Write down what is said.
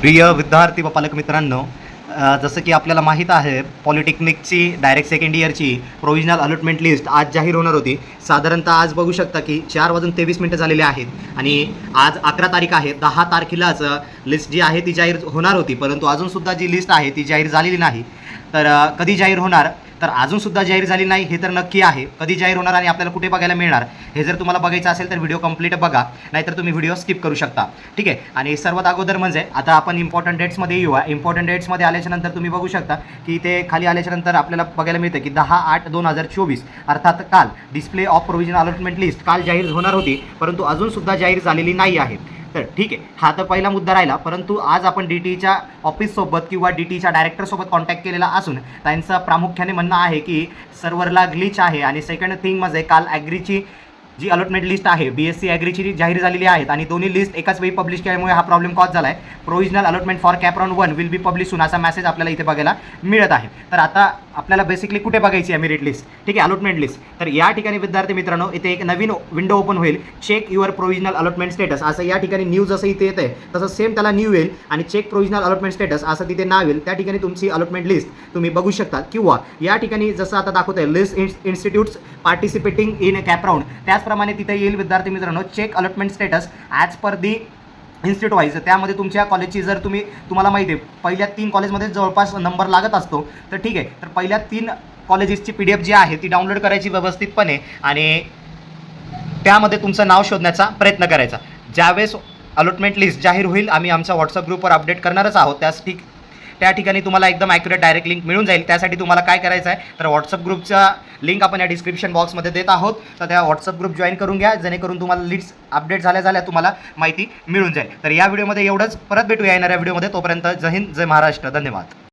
प्रिय विद्यार्थी व पालक मित्रांनो जसं की आपल्याला माहीत आहे पॉलिटेक्निकची डायरेक्ट सेकंड इयरची प्रोविजनल अलॉटमेंट लिस्ट आज जाहीर होणार होती. साधारणतः आज बघू शकता की चार वाजून तेवीस मिनटं झालेली आहेत. आणि आज अकरा तारीख आहे. दहा तारखेलाच लिस्ट जी आहे ती जाहीर होणार होती. परंतु अजूनसुद्धा जी लिस्ट आहे ती जाहीर झालेली नाही. तर कधी जाहीर होणार? तर अजूनसुद्धा जाहीर झाली नाही हे तर नक्की आहे. कधी जाहीर होणार आणि आपल्याला कुठे बघायला मिळणार हे जर तुम्हाला बघायचं असेल तर व्हिडिओ कंप्लीट बघा नाहीतर तुम्ही व्हिडिओ स्किप करू शकता. ठीक आहे? आणि सर्वात अगोदर म्हणजे आता आपण इम्पॉर्टंट डेट्समध्ये येऊया. इम्पॉर्टंट डेट्समध्ये आल्याच्यानंतर तुम्ही बघू शकता की ते खाली आल्याच्यानंतर आपल्याला बघायला मिळतं की दहा आठ दोन हजार चोवीस अर्थात काल display of provision allotment list काल जाहीर होणार होती परंतु अजूनसुद्धा जाहीर झालेली नाही आहे. तर ठीक आहे. हा तर पहिला मुद्दा राहिला. परंतु आज आपण डी टीच्या ऑफिससोबत किंवा डी टीच्या डायरेक्टरसोबत कॉन्टॅक्ट केलेला असून त्यांचं प्रामुख्याने म्हणणं आहे की सर्व्हरला ग्लिच आहे. आणि सेकंड थिंग म्हणजे काल ॲग्रीची जी अलॉटमेंट लिस्ट आहे बी एस सी ॲग्रीची जी जाहीर झालेली आहेत आणि दोन्ही लिस्ट एकाच वेळी पब्लिश केल्यामुळे हा प्रॉब्लेम कॉज झाला आहे provisional allotment for CAP round one will be publish soon असा मेसेज आपल्याला इथे बघायला मिळत आहे. तर आता आपल्याला बेसिकली कुठे बघायची आहे मेरिट लिस्ट ठीक आहे अलॉटमेंट लिस्ट तर या ठिकाणी विद्यार्थी मित्रांनो इथे एक नवीन विंडो ओपन होईल. Check your provisional allotment status असं या ठिकाणी न्यूज जसं इथे येतं आहे तसं सेम त्याला न्यू येईल आणि चेक प्रोव्हिजनल अलॉटमेंट स्टेटस असं तिथे नाव येईल. त्या ठिकाणी तुमची अलॉटमेंट लिस्ट तुम्ही बघू शकता. किंवा या ठिकाणी जसं आता दाखवत आहे list institutes participating in CAP त्याच त्याचप्रमाणे तिथे येईल विद्यार्थी मित्रांनो check allotment status as per the institute wise त्यामध्ये तुमच्या कॉलेजची जर तुम्ही तुम्हाला माहिती आहे पहिल्या तीन कॉलेजमध्ये जवळपास नंबर लागत असतो. तर ठीक आहे तर पहिल्या तीन कॉलेजेसची पी डी एफ जी आहे ती डाउनलोड करायची व्यवस्थितपणे आणि त्यामध्ये तुमचं नाव शोधण्याचा प्रयत्न करायचा. ज्यावेळेस अलॉटमेंट लिस्ट जाहीर होईल आम्ही आमच्या व्हॉट्सअप ग्रुपवर अपडेट करणारच आहोत. त्यास ठीक त्या ठिकाणी तुम्हाला एकदम ॲक्युरेट डायरेक्ट लिंक मिळून जाईल. त्यासाठी तुम्हाला काय करायचं आहे तर व्हॉट्सअप ग्रुपचा लिंक आपण या डिस्क्रिप्शन बॉक्समध्ये देत आहोत. तर त्या व्हॉट्सअप ग्रुप जॉईन करून घ्या जेणेकरून तुम्हाला लिस्ट अपडेट झाल्या झाल्या तुम्हाला माहिती मिळून जाईल. तर या व्हिडिओमध्ये एवढंच. परत भेटूया येणाऱ्या व्हिडिओमध्ये तोपर्यंत जय हिंद जय महाराष्ट्र. धन्यवाद.